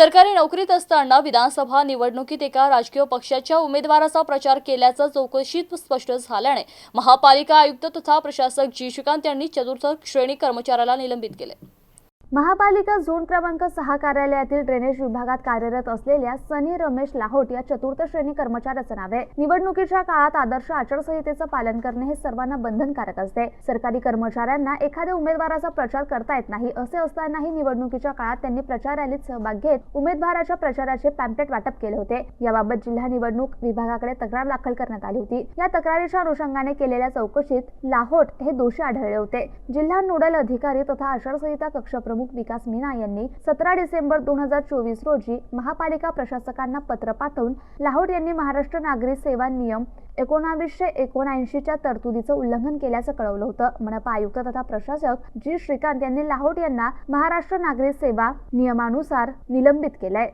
सरकारी नोकरीत असताना विधानसभा निवडणुकीत एका राजकीय पक्षाच्या उमेदवाराचा प्रचार केल्याचं चौकशीत स्पष्ट झाल्याने महापालिका आयुक्त तथा प्रशासक जी. श्रीकांत यांनी चतुर्थ श्रेणी कर्मचाऱ्याला निलंबित केले. महापालिका झोन क्रमांक सहा कार्यालयातील ड्रेनेज विभागात कार्यरत असलेल्या सनी रमेश लाहोट या चतुर्थ श्रेणी कर्मचाऱ्याचं नाव आहे. निवडणुकीच्या काळात आदर्श आचारसंहितेचं पालन करणे हे सर्वांना बंधनकारक असते. सरकारी कर्मचाऱ्यांना एखाद्या उमेदवाराचा प्रचार करता येत नाही असे असतानाही निवडणुकीच्या काळात त्यांनी प्रचार रॅलीत सहभाग घेत उमेदवाराच्या प्रचाराचे पॅम्पलेट वाटप केले होते. याबाबत जिल्हा निवडणूक विभागाकडे तक्रार दाखल करण्यात आली होती. या तक्रारीच्या अनुषंगाने केलेल्या चौकशीत लाहोट हे दोषी आढळले होते. जिल्हा नोडल अधिकारी तथा आचारसंहिता कक्षप्रमुख प्रमुख विकास मीना यांनी सतरा डिसेंबर दोन हजार चोवीस रोजी महापालिका प्रशासकांना पत्र पाठवून लाहोर यांनी महाराष्ट्र नागरी सेवा नियम एकोणावीसशे एकोणऐंशीच्या तरतुदीचं उल्लंघन केल्याचं कळवलं होतं. मनपा आयुक्त तथा प्रशासक जी श्रीकांत यांनी लाहोट यांना महाराष्ट्र नागरी सेवा नियमानुसार निलंबित केलंय.